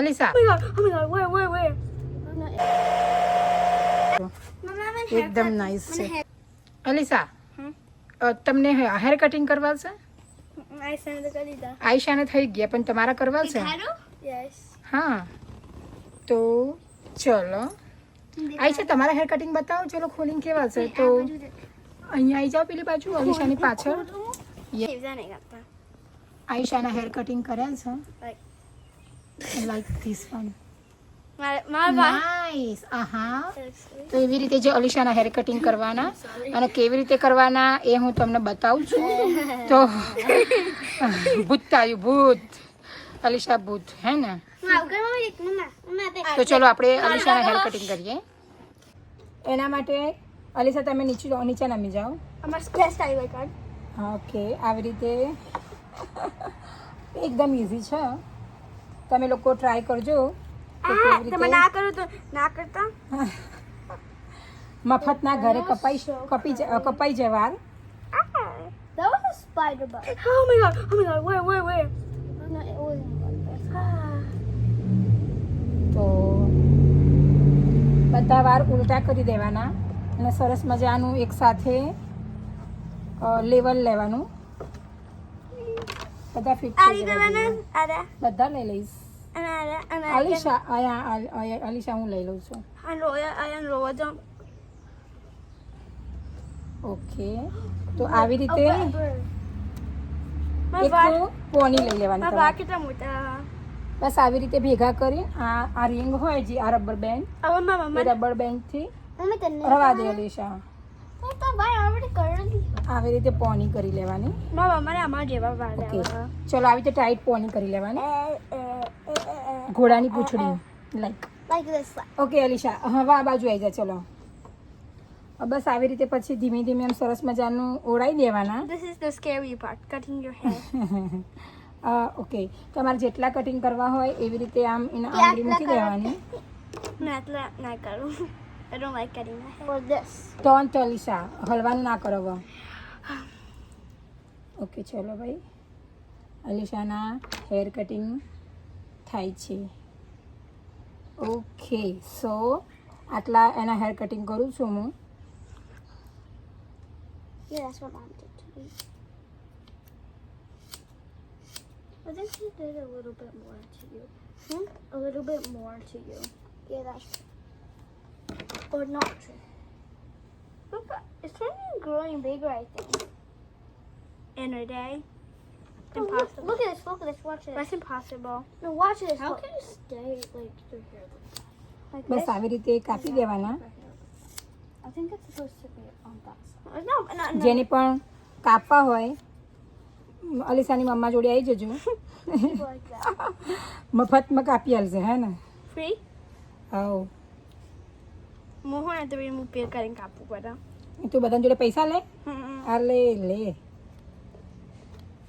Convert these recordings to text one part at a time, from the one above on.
અલીસા? એકદમ નાઇસ છે અલીસા તમને હેર કટિંગ કરવા છે. આયશાને થઈ ગયા પણ તમારા કરવા છે? હા. તો ચલો. આયશા તમારા હેર કટિંગ બતાવો ચલો ખોલીને કેવા છે? તો અહીંયા આવી જાઓ પેલી બાજુ અલીશાની પાછળ. આયશાના હેર કટિંગ કર્યા છે. My bad. નાઈસ આહા. તો એવી રીતે જે અલીશાના હેર કટિંગ કરવાના અને કેવી રીતે કરવાના એ હું તમને બતાવું છું. તો ભૂત આવ્યું ભૂત. અલીશા ભૂત હે ને? તો ચલો આપણે અલીશાના હેર કટિંગ કરીએ. એના માટે અલીશા તમે નીચે નીચે નામી જાઓ. અમાર આવી ઓકે આવી રીતે. એકદમ ઇઝી છે. તમે લોકો ટ્રાય કરજો. તમે ના કરો તો ના કરતા? મફતના ઘરે કપાઈ કપી કપાઈ જવાર That was a spider bug. Oh my god, oh my god, where, where, where? No, it wasn't તો બધા વાર ઉલટા કરી દેવાના અને સરસ મજાનું એક સાથે લેવલ લેવાનું. બધા ફિટ કરવાના આરા બધા લઈ લઈશ. અલીશા અહીંયા અલીશા હું લઈ લઉં છું. ઓકે. તો આવી રીતે પોની લઈ લેવાની બસ આવી રીતે ભેગા કરી. આ આ રિંગ હોય જે આ રબર બેન્ડ રબર બેન્ડથી રવા દે અલીશા હું તો ભાઈ ઓલરેડી કરેલી આવી રીતે પોની કરી લેવાની. મારા આમાં જેવા ઓકે. ચલો આવી રીતે ટાઈટ પોની કરી લેવાની. ઘોડાની પૂંછડી. લાઈક ઓકે અલીશા હવે આ બાજુ આવી જાય ચલો. બસ આવી રીતે પછી ધીમે ધીમે એમ સરસ મજાનું ઓળાઈ દેવાના. This is the scary part cutting your hair okay. તમારે જેટલા કટિંગ કરવા હોય એવી રીતે આમ એના આંગળી મૂકી દેવાની. Not la- not કરું. I don't like cutting my hair. Or this. Tone તો અલીશા હલવાનું ના કરો હવે ઓકે ચલો ભાઈ અલીશાના હેર કટિંગ થાય છે ઓકે સો આટલા એના હેર કટિંગ કરું છું હું Yeah, that's what mom did to me. I think she did a little bit more to you. Hmm? A little bit more to you. Yeah, that's true. Or not true. Look, it's turning growing bigger, I think. In a day. Impossible. Look, at this. Look at this. Watch this. That's impossible. No, watch this. How can you stay like your hair like બસ આવી રીતે કાપી દેવાના I think it's supposed to be on that side. No, no, no. જેને પણ કાપવા હોય અલીસાની મમ્મા જોડે આવી જજો like that. મફતમાં કાપી આલશે હે ને Free? આવ મોહન at the remove કરીને કાપવું પડે તું બધા જોડે પૈસા લે? આ લે લે.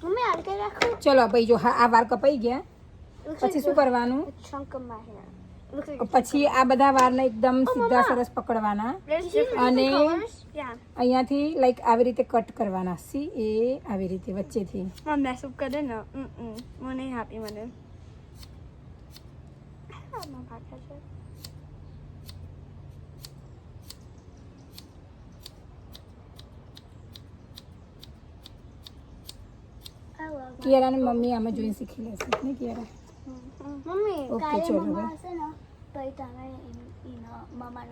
મમ્મી આ કઈ રાખો. ચલો ભાઈ જો હા આ વાર કપાઈ ગયા. પછી શું કરવાનું? પછી આ બધા વારને એકદમ સીધા સરસ પકડવાના. અને અહીંયાથી લાઈક આવી રીતે કટ કરવાના. સી એ આવી રીતે વચ્ચેથી. મેસઅપ કરે ને. મને આપી મને આ માં પાછા છે. I love my- કિયારાને મમ્મી આમાં જોઈને શીખી લેશે ને કિયારા? મમ્મી ઓકે ચલો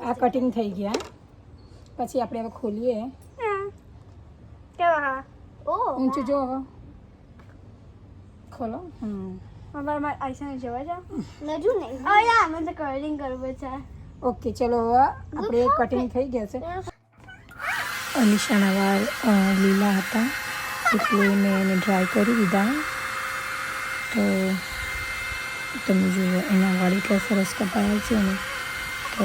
આ કટિંગ થઈ ગયા પછી આપણે હવે ખોલીએ. હા. કેવા હા ઓ ઊંચું જો હવે. ખોલો. હમ. મારા આઈસા આઈસાને જવા જાવ નજુ નહીં. તો કર્લિંગ કરવું છે. ઓકે ચલો હવે આપણે કટિંગ થઈ ગયા છે. અનિશાના વાળ લીલા હતા. એટલે મેં એને ડ્રાય કરી દીધા. તો તમે જુઓ, એના વાળ એટલા સરસ કપાયા છે ને, તો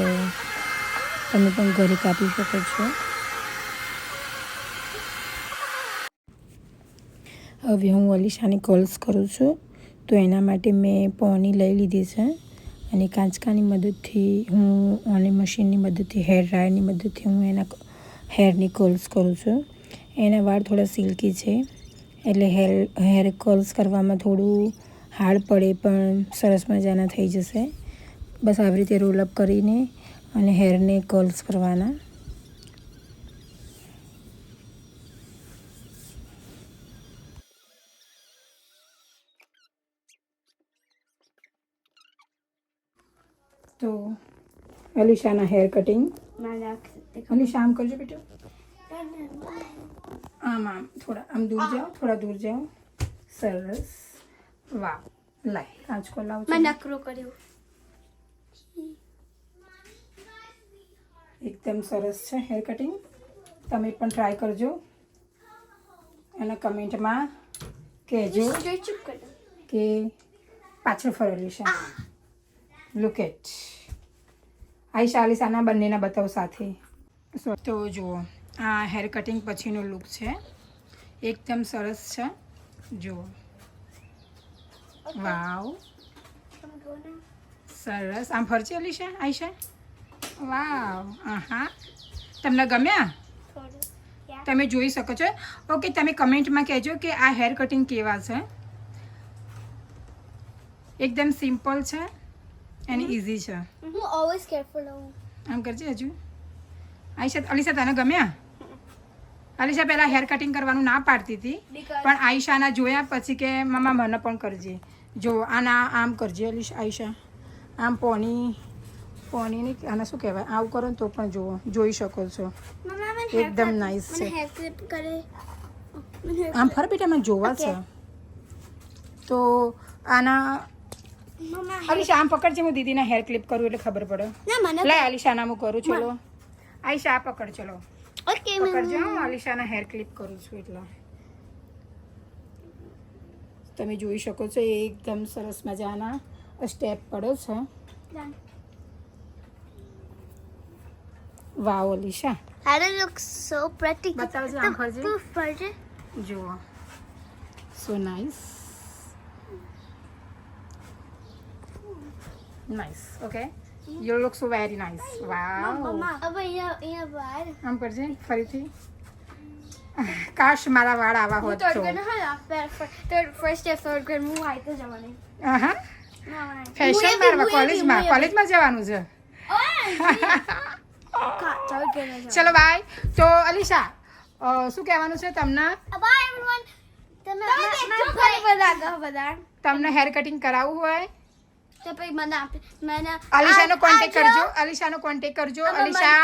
તમે પણ ઘરે કાપી શકો છો. હવે હું અલીશાને કોલ્સ કરું છું. તો એના માટે મેં પોની લઈ લીધી છે અને કાંચકાની મદદથી હું, અને મશીનની મદદથી હેર ડ્રાયરની મદદથી હું એના હેરની કર્લ્સ કરું છું. એના વાળ થોડા સિલ્કી છે. એટલે હેર હેર કર્લ્સ કરવામાં થોડું હાડ પડે પણ સરસ મજાના થઈ જશે. બસ આવી રીતે રોલઅપ કરીને અને હેરને કર્લ્સ કરવાના. તો અલીશાના હેર કટિંગ. અલીશા આમ કરજો બેટો. આમ આમ થોડા આમ દૂર જાઓ થોડા દૂર જાઓ. સરસ. વાહ લાય આંચકો લાવ મેં નકરો કર્યો. એકદમ સરસ છે હેર કટિંગ. તમે પણ ટ્રાય કરજો. અને કમેન્ટમાં કહેજો કે પાછળ ફરેલી છે. લુક એટ આઈશા આલિશાના બંનેના બતાવો સાથે. તો જુઓ. આ હેર કટિંગ પછીનો લુક છે. એકદમ સરસ છે. જુઓ. વાવ. સરસ. આમ ફર્ચિયલી છે આઈ આઈશા વાવ. હા તમને ગમ્યા? તમે જોઈ શકો છો. ઓકે તમે કમેન્ટમાં કહેજો કે આ હેર કટિંગ કેવા છે. એકદમ સિમ્પલ છે એન્ડ ઇઝી છે. હું ઓલવેઝ કેરફુલ હોઉં આમ કરજે હજુ. આઈશા અલીશા તને ગમ્યા? અલીશા પહેલાં હેર કટિંગ કરવાનું ના પાડતી હતી પણ આઈશાના જોયા પછી કે મમ્મા મને પણ કરજે. જો આના આમ કરજે અલીશા આઈશા. આમ પોની પોનીની આને શું કહેવાય? આવું કરો ને તો પણ જુઓ જોઈ શકો છો. એકદમ નાઇસ છે. આમ ફર બેટા મને જોવા છે. તો આના અલીશા આમ પકડજે હું દીદીના હેર ક્લિપ કરું એટલે ખબર પડે. ના અલીશા નામ હું કરું ચલો. આઈશા આ પકડ ચલો. ઓકે પકડજો અલીશાના હેર ક્લિપ કરું છું એટલે. તમે જોઈ શકો છો એકદમ સરસ મજાના સ્ટેપ પડો છે. Wow Alisha. Hair look so pretty બતાવજો આમ ફરજે. જુઓ. So nice nice okay you look so very nice wow આમ કરજે ફરીથી. કાશ મારા વાળ આવા હોત તો. હું જવાની. આહા. ફેશન મારવા કોલેજમાં. કોલેજમાં જવાનું છે. ચલો બાય તો અલીશા શું કહેવાનું છે તમને. તમને હેર કટિંગ કરાવવું હોય તો પછી મને આપી મને અલીશાનો જો- કરજો અલીશાનો કોન્ટેક કરજો અલીશા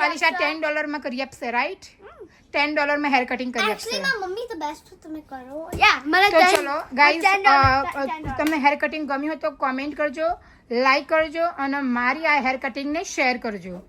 અલીશા. ટેન ડોલરમાં કરી આપશે રાઈટ ટેન ડોલરમાં હેર કટિંગ કરી આપશે મમ્મી તો best તમે કરો. Yeah, મને તો ચલો ગાઈઝ. તમને હેર કટિંગ ગમ્યું હોય તો કોમેન્ટ કરજો લાઈક કરજો અને મારી આ હેર કટિંગને શેર કરજો